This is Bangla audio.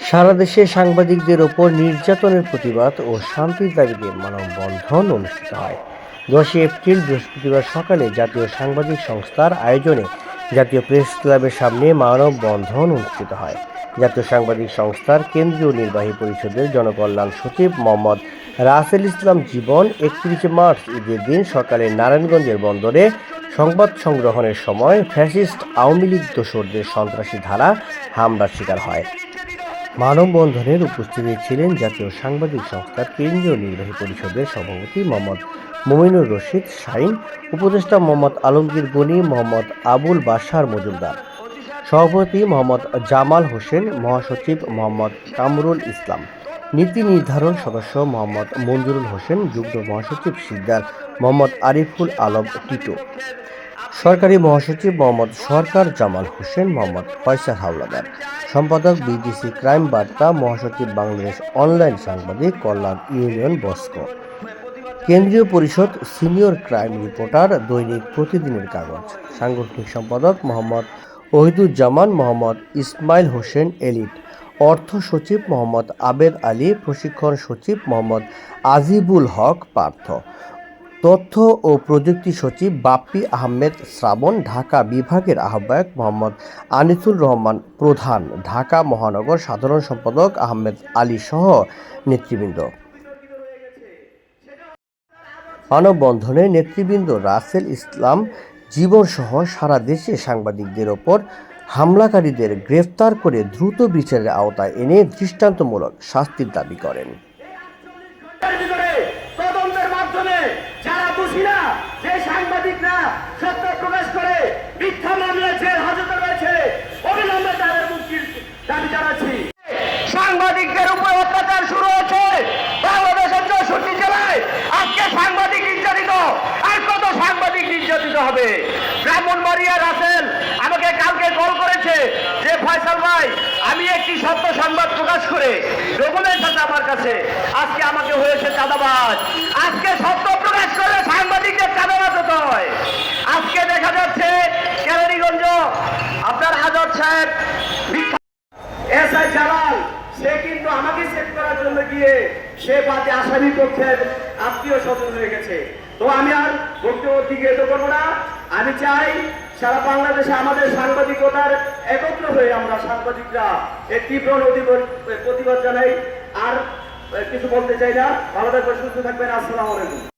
সারা দেশে সাংবাদিকদের ওপর নির্যাতনের প্রতিবাদ ও শান্তির দাবিতে মানববন্ধন অনুষ্ঠিত হয়। দশই এপ্রিল বৃহস্পতিবার সকালে জাতীয় সাংবাদিক সংস্থার আয়োজনে জাতীয় প্রেস ক্লাবের সামনে মানববন্ধন অনুষ্ঠিত হয়। জাতীয় সাংবাদিক সংস্থার কেন্দ্রীয় নির্বাহী পরিষদের জনকল্যাণ সচিব মোহাম্মদ রাসেল ইসলাম জীবন একত্রিশে মার্চ ঈদের দিন সকালে নারায়ণগঞ্জের বন্দরে সংবাদ সংগ্রহণের সময় ফ্যাসিস্ট আওয়ামী লীগ দোসরদের সন্ত্রাসী ধারা হামলার শিকার হয়। মানববন্ধনের উপস্থিতি ছিলেন জাতীয় সাংবাদিক সংস্থার কেন্দ্রীয় নির্বাহী পরিষদের সভাপতি মোহাম্মদ মোমিনুর রশিদ শাইন, উপদেষ্টা মোহাম্মদ আলমগীর গনি, মোহাম্মদ আবুল বাশার মজুমদার, সভাপতি মোহাম্মদ জামাল হোসেন, মহাসচিব মোহাম্মদ কামরুল ইসলাম, নীতি নির্ধারণ সদস্য মোহাম্মদ মঞ্জুরুল হোসেন, যুগ্ম মহাসচিব সিকদার মোহাম্মদ আরিফুল আলম টিটো। সরকারি মহাসচিব মোহাম্মদ সরকার জামাল হোসেন, মোহাম্মদ ফয়সাল হাওলাদার। সম্পাদক বিডিসি ক্রাইম বার্তা, মহাসচিব বাংলাদেশ অনলাইন সাংবাদিক কল্যাণ ইউনিয়ন বস্কো। কেন্দ্রীয় পরিষদ সিনিয়র ক্রাইম রিপোর্টার, দৈনিক প্রতিদিনের কাগজ। সাংগঠনিক সম্পাদক মোহাম্মদ ওহিদুজ্জামান, মোহাম্মদ ইসমাইল হোসেন, এলিট। অর্থ সচিব মোহাম্মদ আবেদ আলী, প্রশিক্ষণ সচিব মোহাম্মদ আজিবুল হক, পার্থ। তথ্য ও প্রযুক্তি সচিব বাপ্পি আহমেদ শ্রাবণ ঢাকা বিভাগের আহ্বায়ক মোহাম্মদ আনিসুর রহমান প্রধান, ঢাকা মহানগর সাধারণ সম্পাদক আহমেদ আলী সহ নেতৃবৃন্দ। মানববন্ধনে নেতৃবৃন্দ রাসেল ইসলাম জীবনসহ সারা দেশে সাংবাদিকদের ওপর হামলাকারীদের গ্রেফতার করে দ্রুত বিচারের আওতায় এনে দৃষ্টান্তমূলক শাস্তির দাবি করেন। সাংবাদিকদের উপর অত্যাচার শুরু হয়েছে। বাংলাদেশের চৌষট্টি জেলায় আজকে সাংবাদিক নির্যাতিত। আর কত সাংবাদিক নির্যাতিত হবে? ব্রাহ্মণবাড়িয়া রাসেল আমাকে কালকে কল করেছে যে, ফয়সাল ভাই, আমি একটি সত্য সংবাদ প্রকাশ করে ডকুমেন্ট আছে আমার কাছে আজকে আমাকে হয়েছে চাঁদাবাজ। আজকে সত্য প্রকাশ করে সাংবাদিকদের চাঁদাবাজ হতে হয়। আজকে দেখা যাচ্ছে কেরানীগঞ্জ, আপনার আজদ সাহেব গিয়ে সে বাদে আসামি পক্ষের আত্মীয় স্বজন হয়ে গেছে। তো আমি আর বক্তব্য দিকে তো করব না। আমি চাই সারা বাংলাদেশে আমাদের সাংবাদিকতার একত্র হয়ে আমরা সাংবাদিকরা এই তীব্র প্রতিবাদ জানাই। আর কিছু বলতে চাই না। ভালো থাকবেন, সুস্থ থাকবেন। আসসালামু আলাইকুম।